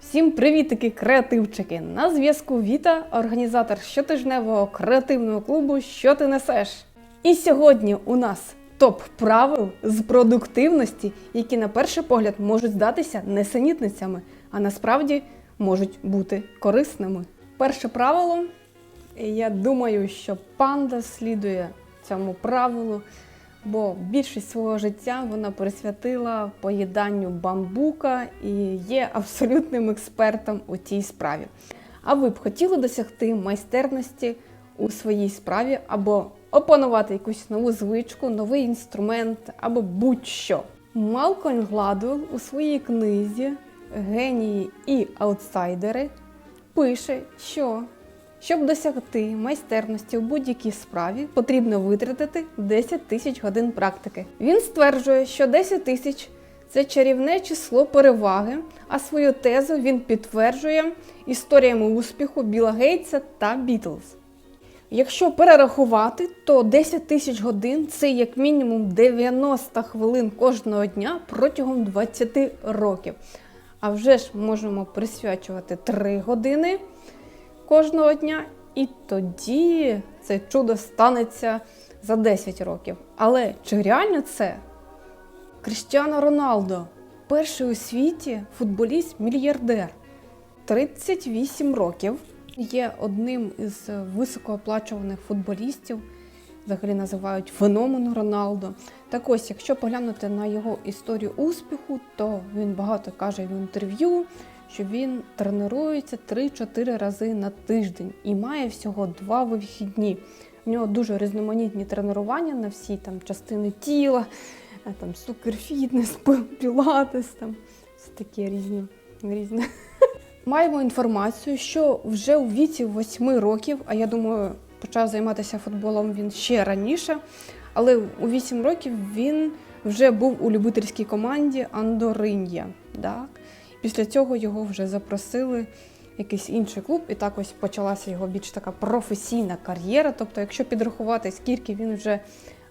Всім привітики, креативчики! На зв'язку Віта, організатор щотижневого креативного клубу Що ти несеш? І сьогодні у нас топ правил з продуктивності, які на перший погляд можуть здатися несенітницями, а насправді можуть бути корисними. Перше правило, я думаю, що панда слідує цьому правилу, бо більшість свого життя вона присвятила поїданню бамбука і є абсолютним експертом у цій справі. А ви б хотіли досягти майстерності у своїй справі або опанувати якусь нову звичку, новий інструмент або будь-що? Малкольм Гладуел у своїй книзі Генії і аутсайдери пише, що щоб досягти майстерності у будь-якій справі, потрібно витратити 10 тисяч годин практики. Він стверджує, що 10 тисяч це чарівне число переваги, а свою тезу він підтверджує історіями успіху Біла Гейтса та Бітлз. Якщо перерахувати, то 10 тисяч годин це як мінімум 90 хвилин кожного дня протягом 20 років. А вже ж можемо присвячувати 3 години кожного дня, і тоді це чудо станеться за 10 років. Але чи реально це? Кріштіано Роналдо перший у світі футболіст-мільярдер. 38 років. Є одним із високооплачуваних футболістів, взагалі називають феномен Роналдо. Так ось, якщо поглянути на його історію успіху, то він багато каже в інтерв'ю, що він тренується 3-4 рази на тиждень і має всього два вихідні. У нього дуже різноманітні тренування на всі там частини тіла, е, там суперфітнес, пілатес, там все таке різні. різне. Маємо інформацію, що вже у віці 8 років, а я думаю, почав займатися футболом він ще раніше, але у 8 років він вже був у любительській команді Андорин'я. Так? Після цього його вже запросили в якийсь інший клуб, і так ось почалася його більш така професійна кар'єра. Тобто, якщо підрахувати, скільки він вже е,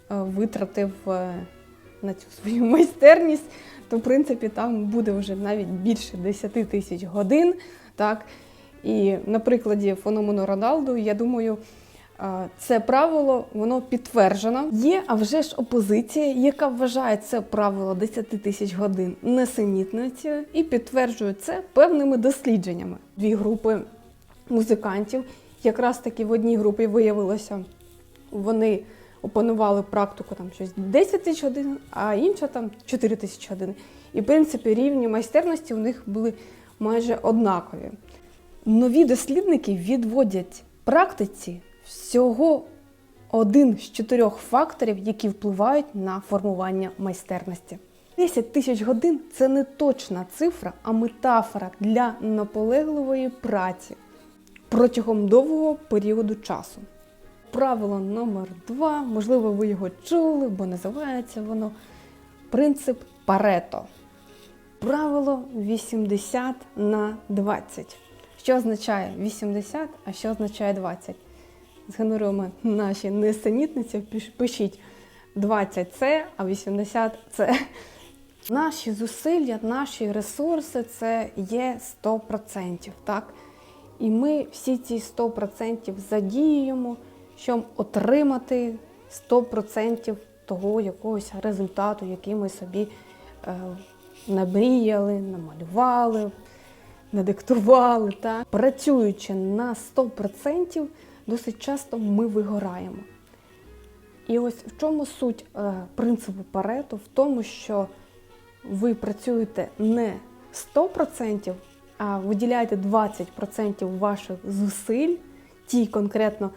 витратив е, на цю свою майстерність, то в принципі там буде вже навіть більше 10 тисяч годин. Так? І на прикладі феномену Роналду, я думаю, це правило воно підтверджено. Є, а вже ж опозиція, яка вважає це правило 10 тисяч годин несенітницею і підтверджує це певними дослідженнями. Дві групи музикантів, якраз таки в одній групі виявилося, вони опанували практику там щось 10 тисяч годин, а інша там 4 тисячі годин. І в принципі рівні майстерності у них були майже однакові. Нові дослідники відводять практиці всього один з чотирьох факторів, які впливають на формування майстерності. 10 тисяч годин це не точна цифра, а метафора для наполегливої праці протягом довгого періоду часу. Правило номер два, можливо, ви його чули, бо називається воно принцип Парето. Правило 80 на 20. Що означає 80, а що означає 20? Згенеруємо наші несенітниці, пишіть 20 це, а 80 це. Наші зусилля, наші ресурси це є 100%. Так? І ми всі ці 100% задіюємо, щоб отримати 100% того якогось результату, який ми собі е, намріяли, намалювали, надиктували. Так? Працюючи на 100%, досить часто ми вигораємо. І ось в чому суть е, принципу Парето? В тому, що ви працюєте не 100%, а виділяєте 20% ваших зусиль, ті конкретно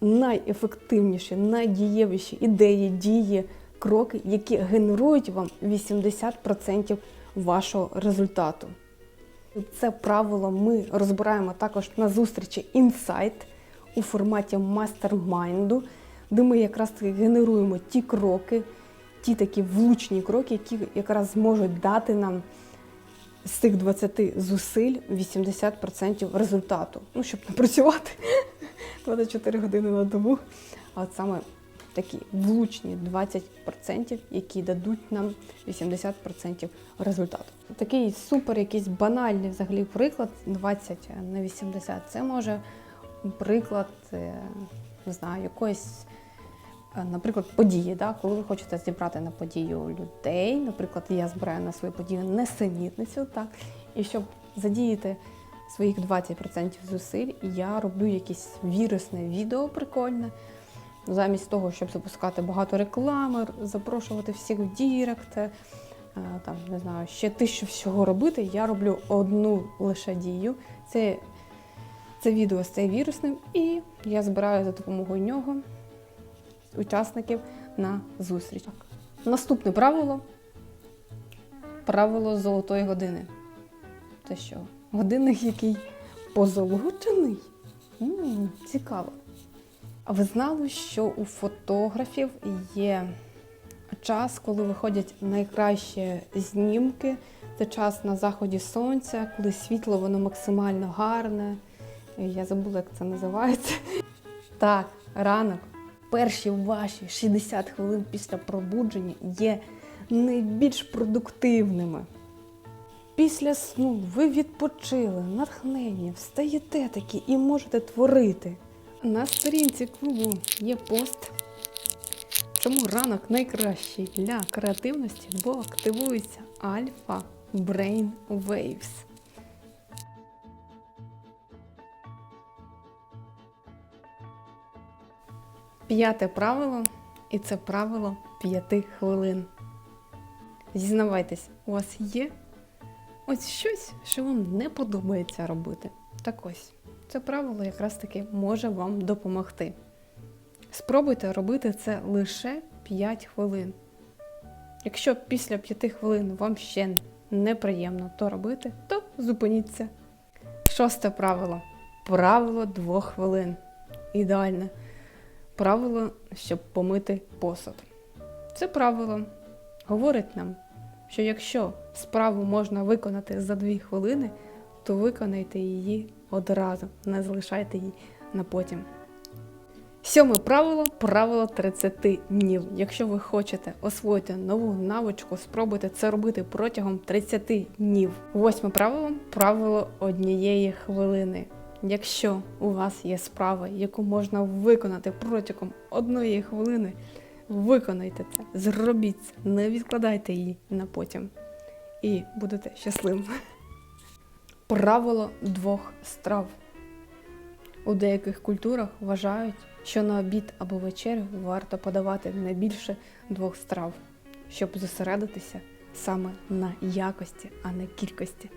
найефективніші, найдієвіші ідеї, дії, кроки, які генерують вам 80% вашого результату. Це правило ми розбираємо також на зустрічі Insight у форматі мастермайнду, де ми якраз генеруємо ті кроки, ті такі влучні кроки, які якраз зможуть дати нам з цих 20 зусиль 80% результату. Ну, щоб не працювати 24 години на добу, а от саме такі влучні 20%, які дадуть нам 80% результату. Такий супер, якийсь банальний взагалі приклад 20 на 80. Це може приклад, е, не знаю, якоїсь. е, Наприклад, події, да? коли ви хочете зібрати на подію людей, наприклад, я збираю на свою подію несенітницю, так, і щоб задіяти своїх 20% зусиль, я роблю якесь вірусне відео прикольне. Замість того, щоб запускати багато реклами, запрошувати всіх в Дірект, е, там, не знаю, ще тисячу всього робити, я роблю одну лише дію. Це, це відео стає вірусним, і я збираю за допомогою нього учасників на зустріч. Наступне правило правило золотої години. Це що? Годинник, який позолочений? м цікаво. А ви знали, що у фотографів є час, коли виходять найкращі знімки? Це час на заході сонця, коли світло воно максимально гарне. Я забула, як це називається. Так, ранок. Перші ваші 60 хвилин після пробудження є найбільш продуктивними. Після сну ви відпочили, натхнення, встаєте такі і можете творити. На сторінці клубу є пост. Чому ранок найкращий для креативності, бо активується альфа Brain Waves. П'яте правило, і це правило п'яти хвилин. Зізнавайтесь, у вас є ось щось, що вам не подобається робити. Так ось, це правило якраз таки може вам допомогти. Спробуйте робити це лише 5 хвилин. Якщо після 5 хвилин вам ще неприємно то робити, то зупиніться. Шосте правило. Правило 2 хвилин. Ідеальне правило, щоб помити посуд. Це правило говорить нам, що якщо справу можна виконати за 2 хвилини, то виконайте її одразу, не залишайте її на потім. Сьоме правило правило 30 днів. Якщо ви хочете освоїти нову навичку, спробуйте це робити протягом 30 днів. Восьме правило правило однієї хвилини. Якщо у вас є справа, яку можна виконати протягом одної хвилини, виконайте це, зробіть це, не відкладайте її на потім. І будете щасливими. Правило двох страв. У деяких культурах вважають, що на обід або вечерю варто подавати не більше двох страв, щоб зосередитися саме на якості, а не кількості.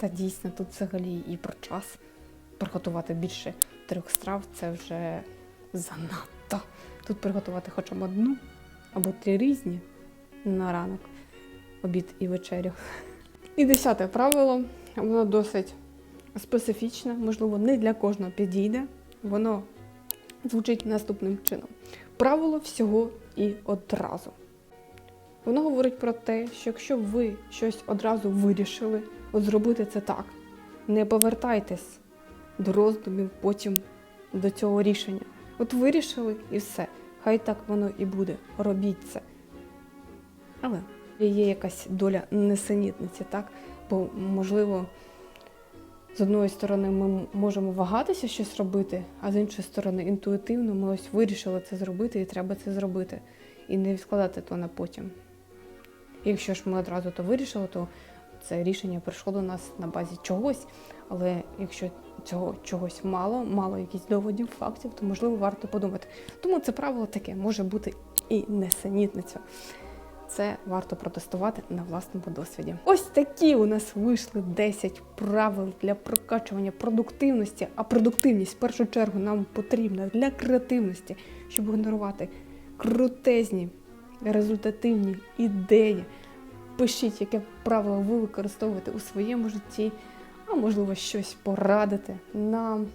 Та дійсно, тут взагалі і про час приготувати більше трьох страв це вже занадто. Тут приготувати хоча б одну або три різні на ранок, обід і вечерю. І десяте правило, воно досить специфічне, можливо, не для кожного підійде. Воно звучить наступним чином: правило всього і одразу. Воно говорить про те, що якщо ви щось одразу вирішили, от зробити це так, не повертайтесь до роздумів потім до цього рішення. От вирішили і все. Хай так воно і буде. Робіть це. Але є якась доля несенітниці, так? Бо, можливо, з одної сторони ми можемо вагатися щось робити, а з іншої сторони, інтуїтивно ми ось вирішили це зробити і треба це зробити. І не відкладати то на потім. Якщо ж ми одразу то вирішили, то це рішення прийшло до нас на базі чогось. Але якщо цього чогось мало, мало якісь доводів, фактів, то можливо варто подумати. Тому це правило таке може бути і несенітниця. Це варто протестувати на власному досвіді. Ось такі у нас вийшли 10 правил для прокачування продуктивності. А продуктивність в першу чергу нам потрібна для креативності, щоб генерувати крутезні, результативні ідеї. Пишіть, яке правило ви використовуєте у своєму житті, а можливо щось порадити нам,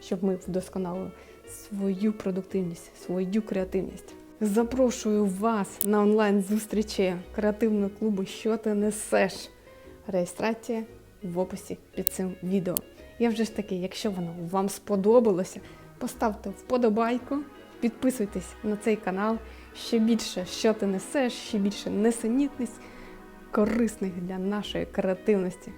щоб ми вдосконалили свою продуктивність, свою креативність. Запрошую вас на онлайн-зустрічі креативного клубу Що ти несеш? Реєстрація в описі під цим відео. Я вже ж таки, якщо воно вам сподобалося, поставте вподобайку, підписуйтесь на цей канал. Ще більше, що ти несеш, ще більше несенітниць корисних для нашої креативності.